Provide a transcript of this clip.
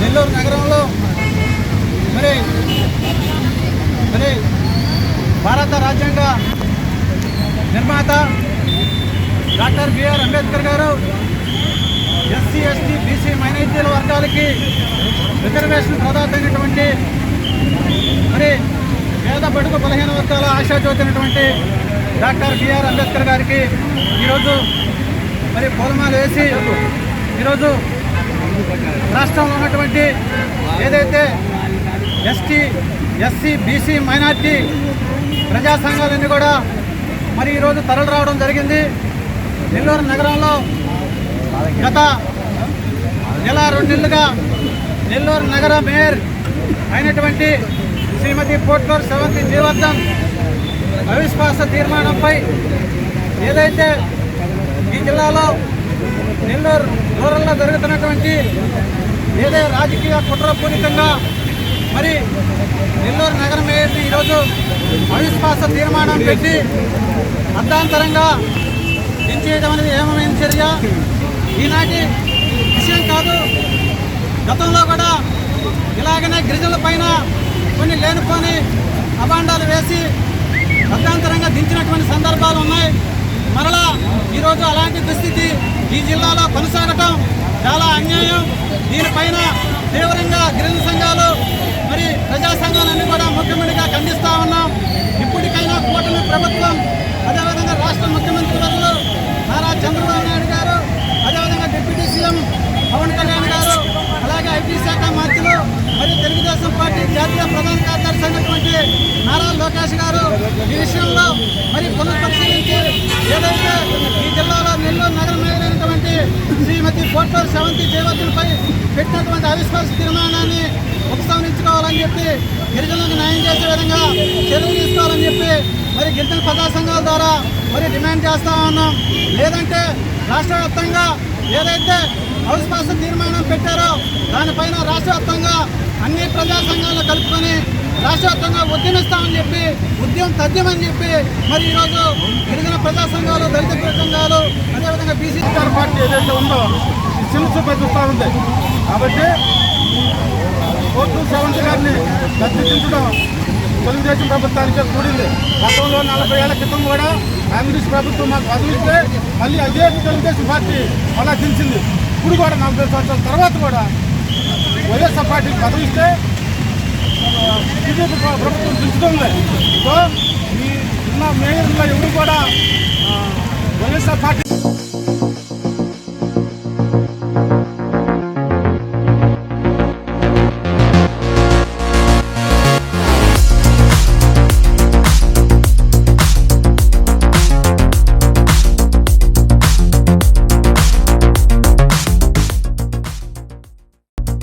నెల్లూరు నగరంలో మరి మరి నిర్మాత డాక్టర్ బిఆర్ అంబేద్కర్ గారు ఎస్సీ ఎస్టీ బీసీ మైనారిటీల వర్గాలకి రిజర్వేషన్ ప్రదాతైనటువంటి మరి పేద బడుగు బలహీన వర్గాల ఆశాజ్యోతినటువంటి డాక్టర్ బిఆర్ అంబేద్కర్ గారికి ఈరోజు మరి పూలమాలు వేసి ఈరోజు రాష్ట్రంలో ఉన్నటువంటి ఏదైతే ఎస్టీ ఎస్సీ బీసీ మైనార్టీ ప్రజా సంఘాలన్నీ కూడా మరి ఈరోజు తరలి రావడం జరిగింది. నెల్లూరు నగరంలో గత నెల రెండు నెలలుగా నెల్లూరు నగర మేయర్ అయినటువంటి శ్రీమతి పోట్లూరు సెవంతి జీవర్ధన్ అవిశ్వాస తీర్మానంపై ఏదైతే ఈ జిల్లాలో నెల్లూరు రూరల్లో జరుగుతున్నటువంటి ఏదో రాజకీయ కుట్రపూరితంగా మరి నెల్లూరు నగర మేయర్ని ఈరోజు అవిశ్వాస తీర్మానం పెట్టి అర్ధాంతరంగా దించేయడం అనేది ఏమైన చర్య? ఈనాటి విషయం కాదు. గతంలో కూడా ఇలాగనే గిరిజనుల పైన కొన్ని లేనిపోని అభాండాలు వేసి అర్ధాంతరంగా దించినటువంటి సందర్భాలు ఉన్నాయి. మరలా ఈరోజు అలాంటి దుస్థితి ఈ జిల్లాలో కొనసాగటం చాలా అన్యాయం. దీనిపైన తీవ్రంగా గిరిజన సంఘాలు సంఘాలన్నీ కూడా ముఖ్యమంత్రిగా ఖండిస్తా ఉన్నాం. ఇప్పటికైనా కూటమి ప్రభుత్వం అదేవిధంగా రాష్ట్ర ముఖ్యమంత్రి వర్యులు నారా చంద్రబాబు నాయుడు గారు అదేవిధంగా డిప్యూటీ సీఎం పవన్ కళ్యాణ్ గారు అలాగే ఐటీ శాఖ మంత్రులు మరియు తెలుగుదేశం పార్టీ జాతీయ ప్రధాన కార్యదర్శి అయినటువంటి నారా లోకేష్ గారు ఈ విషయంలో మరి పునఃపరిశీలించి ఏదైతే ఈ జిల్లాలో నెల్లూరు నగర మేయరైనటువంటి శ్రీమతి కోట్లూరు సెవంతి దేవతలపై పెట్టినటువంటి అవిశ్వాస తీర్మానాన్ని ఉపసంహరించుకోవాలని చెప్పి గిరిజనులకు న్యాయం చేసే విధంగా చెరువు తీసుకోవాలని చెప్పి మరి గిరిజన ప్రజా సంఘాల ద్వారా మరి డిమాండ్ చేస్తా ఉన్నాం. లేదంటే రాష్ట్ర వ్యాప్తంగా ఏదైతే అవిశ్వాస తీర్మానం పెట్టారో దానిపైన రాష్ట్ర వ్యాప్తంగా అన్ని ప్రజా సంఘాలను కలుపుకొని రాష్ట్ర వ్యాప్తంగా ఉద్యమిస్తామని చెప్పి ఉద్యమం తథ్యమని చెప్పి మరి ఈరోజు గిరిజన ప్రజా సంఘాలు దళిత సంఘాలు అదేవిధంగా బీసీ పార్టీ ఏదైతే ఉందో చిన్న చూపే ఉంది. కాబట్టి కోర్టు సెవెంత్ గారిని దర్శించడం తెలుగుదేశం ప్రభుత్వానికి కూడింది. గతంలో నలభై ఏళ్ళ క్రితం కూడా కాంగ్రెస్ ప్రభుత్వం మాకు వదిలిస్తే మళ్ళీ అదే తెలుగుదేశం పార్టీ అలా దించింది ఇప్పుడు కూడా నలభై సంవత్సరాల తర్వాత కూడా వైఎస్ఆర్ పార్టీకి బదిలిస్తే బీజేపీ ప్రభుత్వం దించుతుంది సో ఈ ఉన్న మేయర్లో ఎవరు కూడా వైఎస్ఆర్ పార్టీ